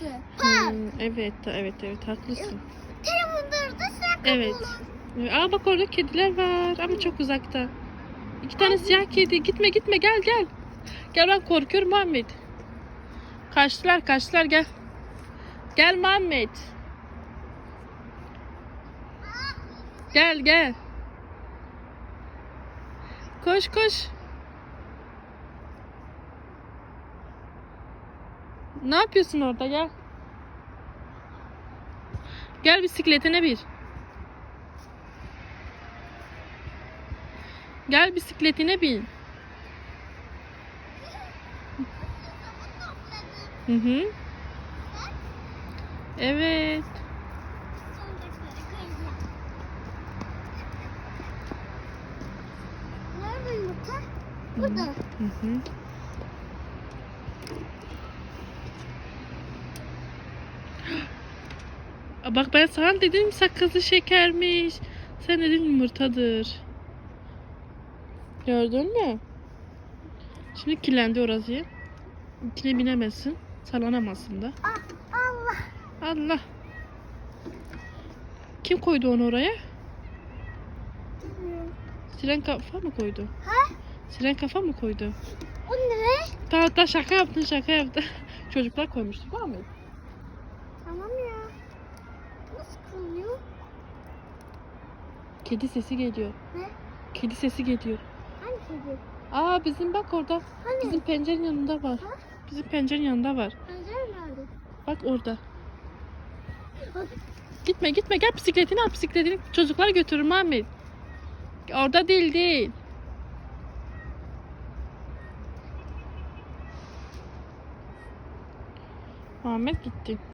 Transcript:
burası. Park. Hmm, evet, evet, evet haklısın. Telefonları da sen Evet. Aa bak orada kediler var ama çok uzakta. İki tane siyah kedi. Gitme gitme gel gel. Gel ben korkuyorum Muhammed. Kaçtılar kaçtılar gel. Gel Muhammed. Gel gel. Koş koş. Ne yapıyorsun orada gel. Gel bisikletine bir. Gel bisikletine bin. Hı hı. Evet. Nerede yumurta? Burada. Hı hı. Bak ben sana dedim sakızlı şekermiş. Sen dedin yumurtadır. Gördün mü? Şimdi kirlendi orası. İçine binemezsin. Sallanamazsın da. Ah, Allah. Allah. Kim koydu onu oraya? Siren kafa mı koydu? Ha? Siren kafa mı koydu? O ne? Tamam tamam şaka yaptın şaka yaptın. Çocuklar koymuştu değil mi? Tamam ya. Kedi sesi geliyor. Ne? Kedi sesi geliyor. Hangi kedi? Aa bizim bak orada. Hani? Bizim pencerenin yanında var. Ha? Bizim pencerenin yanında var. Pencere nerede? Bak orada. Gitme gitme gel bisikletini al bisikletini. Çocuklar götürür Muhammed. Orada değil değil. Muhammed gitti.